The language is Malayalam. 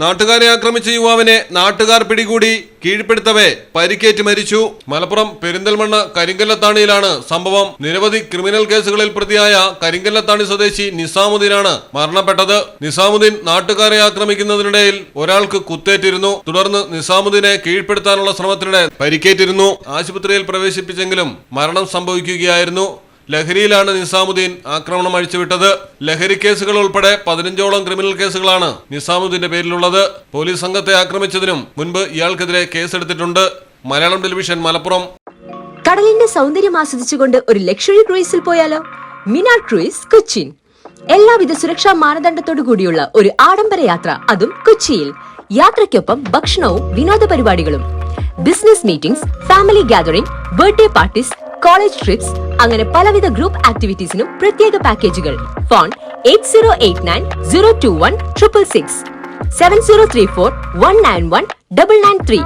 നാട്ടുകാരെ ആക്രമിച്ച യുവാവിനെ നാട്ടുകാർ പിടികൂടി കീഴ്പ്പെടുത്തവേ പരിക്കേറ്റ് മരിച്ചു. മലപ്പുറം പെരിന്തൽമണ്ണ കരിങ്കല്ലത്താണിയിലാണ് സംഭവം. നിരവധി ക്രിമിനൽ കേസുകളിൽ പ്രതിയായ കരിങ്കല്ലത്താണി സ്വദേശി നിസാമുദ്ദീനാണ് മരണപ്പെട്ടത്. നിസാമുദ്ദീൻ നാട്ടുകാരെ ആക്രമിക്കുന്നതിനിടയിൽ ഒരാൾക്ക് കുത്തേറ്റിരുന്നു. തുടർന്ന് നിസാമുദ്ദീനെ കീഴ്പ്പെടുത്താനുള്ള ശ്രമത്തിനിടെ പരിക്കേറ്റിരുന്നു. ആശുപത്രിയിൽ പ്രവേശിപ്പിച്ചെങ്കിലും മരണം സംഭവിക്കുകയായിരുന്നു. ലഹരിയിലാണ് നിസാമുദ്ദീൻ ആക്രമണം അഴിച്ചുവിട്ടത്. ലഹരി കേസുകൾ ഉൾപ്പെടെ പതിനഞ്ചോളം ക്രിമിനൽ കേസുകളാണ് നിസാമുദ്ദീന്റെ പേരിലുള്ളത്. പോലീസ് സംഘത്തെ ആക്രമിച്ചതിനും മുൻപ് ഇയാൾക്കെതിരെ കേസെടുത്തിട്ടുണ്ട്. മലയാളം ടെലിവിഷൻ മലപ്പുറം. കടലിന്റെ സൗന്ദര്യം ആസ്വദിച്ചുകൊണ്ട് ഒരു ലക്ഷറി ക്രൂയിസിൽ പോയാലോ? മിനാർ ക്രൂയിസ് കൊച്ചിൻ എല്ലാവിധ സുരക്ഷാ മാനദണ്ഡത്തോടു കൂടിയുള്ള ഒരു ആഡംബര യാത്ര അതും കൊച്ചിയിൽ. യാത്രയ്ക്കൊപ്പം ഭക്ഷണവും വിനോദ പരിപാടികളും. Business meetings family gathering birthday parties college trips അങ്ങനെ പലവിധ ഗ്രൂപ്പ് ആക്ടിവിറ്റീസിനും പ്രത്യേക പാക്കേജുകൾ phone eight zero eight nine zero two one triple six seven zero three four one nine one double nine three